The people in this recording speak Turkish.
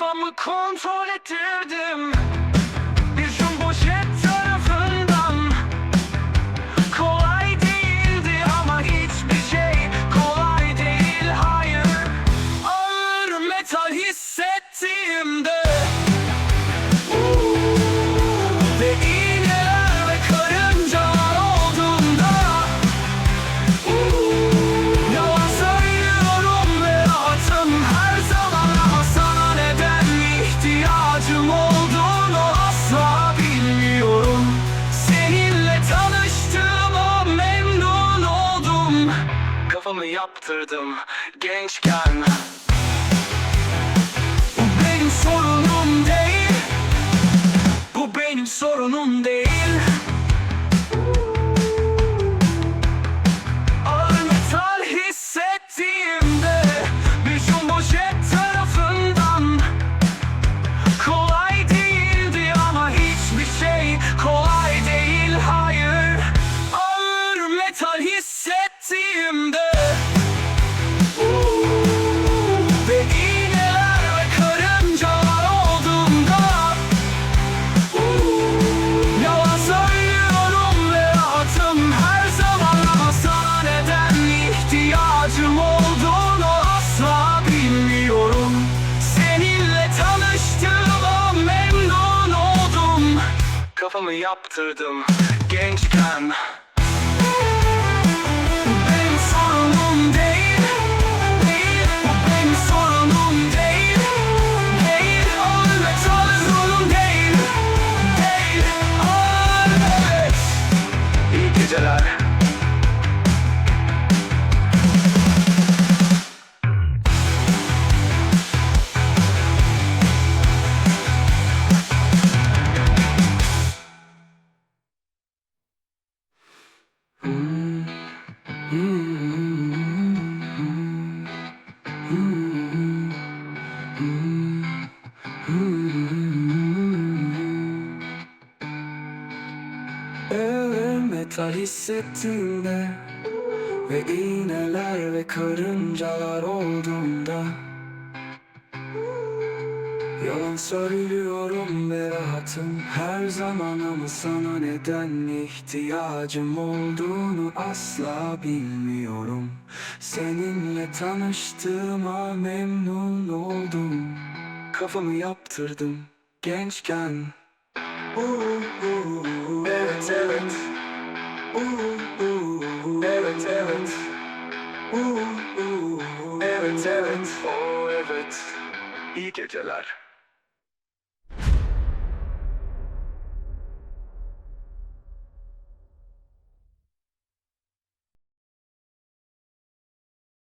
Dünyamı kontrol ettirdim. Bir jumbo jet tarafından Kolay değildi ama hiçbir şey kolay değil. Hayır Ağır metal hissettiğimde Kafamı yaptırdım. Gençken Kafamı yaptırdım. Gençken Ağır metal hissettiğimde Ve iğneler ve karıncalar olduğunda Yalan söylüyorum ve rahatım. Her zaman Ama sana neden ihtiyacım olduğunu asla bilmiyorum Seninle tanıştığıma memnun oldum. Kafamı yaptırdım gençken. Uuu, Evet evet. Uuu, Evet evet. Uuu, Evet evet. Oh evet. İyi geceler